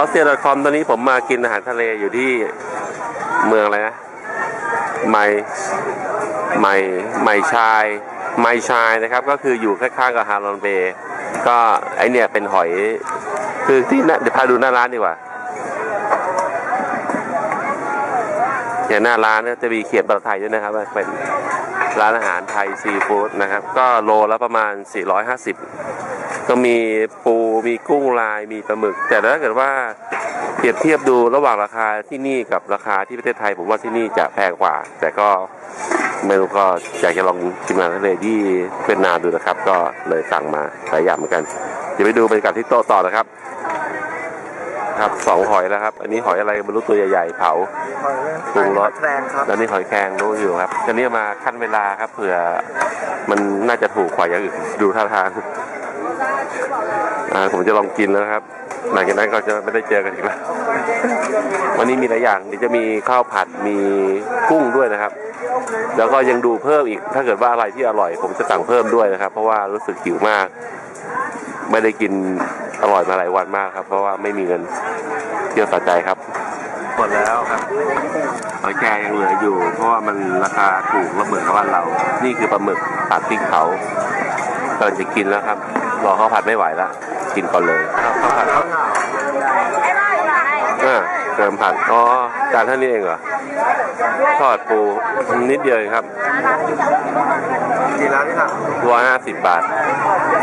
ออสเตรียคอมตอนนี้ผมมากินอาหารทะเลอยู่ที่เมืองอะไรนะไม่ไม่ไม่ชายไม่ชายนะครับ ก็คืออยู่ข้างๆกับฮารอนเบย์ก็ไอเนี่ยเป็นหอย คือที่น่าเดี๋ยวพาดูหน้าร้านดีกว่าอย่างหน้าร้านเนี่ยจะมีเขียนภาษาไทยด้วยนะครับเป็นร้านอาหารไทยซีฟู้ดนะครับ ก็โลละประมาณ 450 ก็มีปูมีกุ้งลายมีปลาหมึก แต่ถ้าเกิดว่าเปรียบเทียบดูระหว่างราคาที่นี่กับราคาที่ประเทศไทย ผมว่าที่นี่จะแพงกว่า แต่ก็ไม่รู้ก็อยากจะลองชิมอาหารทะเลที่เวียดนามดูนะครับ ก็เลยสั่งมาหลายอย่างเหมือนกัน เดี๋ยวไปดูบรรยากาศที่โต๊ะต่อนะครับ ครับสองหอยแล้วครับ อันนี้หอยอะไรไม่รู้ตัวใหญ่ๆเผาปรุงรสแครงครับแล้วนี่หอยแครงรู้อยู่ครับอันนี้มาขั้นเวลาครับเผื่อมันน่าจะถูกกว่าอย่างอื่นดูท่าทาง อ่าผมจะลองกินแล้วครับ หลังจากนั้นก็จะไม่ได้เจอกันอีกแล้ว วันนี้มีหลายอย่างเดี๋ยวจะมีข้าวผัดมีกุ้งด้วยนะครับ แล้วก็ยังดูเพิ่มอีก ถ้าเกิดว่าอะไรที่อร่อย ผมจะสั่งเพิ่มด้วยนะครับ เพราะว่ารู้สึกหิวมาก ไม่ได้กินอร่อยมาหลายวันมากครับ เพราะว่าไม่มีเงินเที่ยวต่อใจครับหมดแล้วครับหอยแครงยังเหลืออยู่ เพราะว่ามันราคาถูกและเหมือนกับบ้านเรา นี่คือปลาหมึกผัดพริกเผากำลังจะกินแล้วครับ รอข้าวผัดไม่ไหวแล้วกินก่อนเลยข้าวผัดอ่าเติมผัดอ๋อจานเท่านี้เองเหรอทอดปูนิดเดียวเองครับกี่ร้านนี่ครับร้อยห้าสิบบาท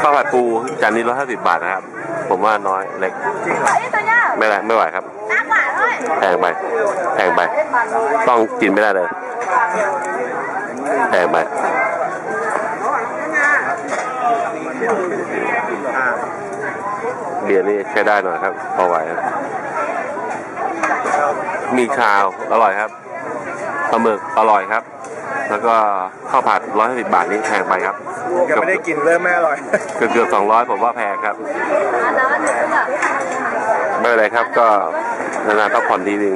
ข้าวผัดปูจานนี้ร้อยห้าสิบบาทนะครับ ผมว่าน้อยเล็กจริงเหรอไม่ได้ไม่ไหวครับแพงไปแพงไป ต้องกินไม่ได้เลยแพงไป อ่า เบียร์นี่ใช้ได้หน่อยครับ พอไหวครับ มีชาวอร่อยครับปลาหมึกอร่อยครับ แล้วก็ข้าวผัดร้อยสิบบาทนี่แพงไปครับยังไม่ได้กินเริ่มไม่อร่อย เกือบเกือบสองร้อยผมว่าแพงครับ ไม่เป็นไรครับก็นานๆพักผ่อนทีนึง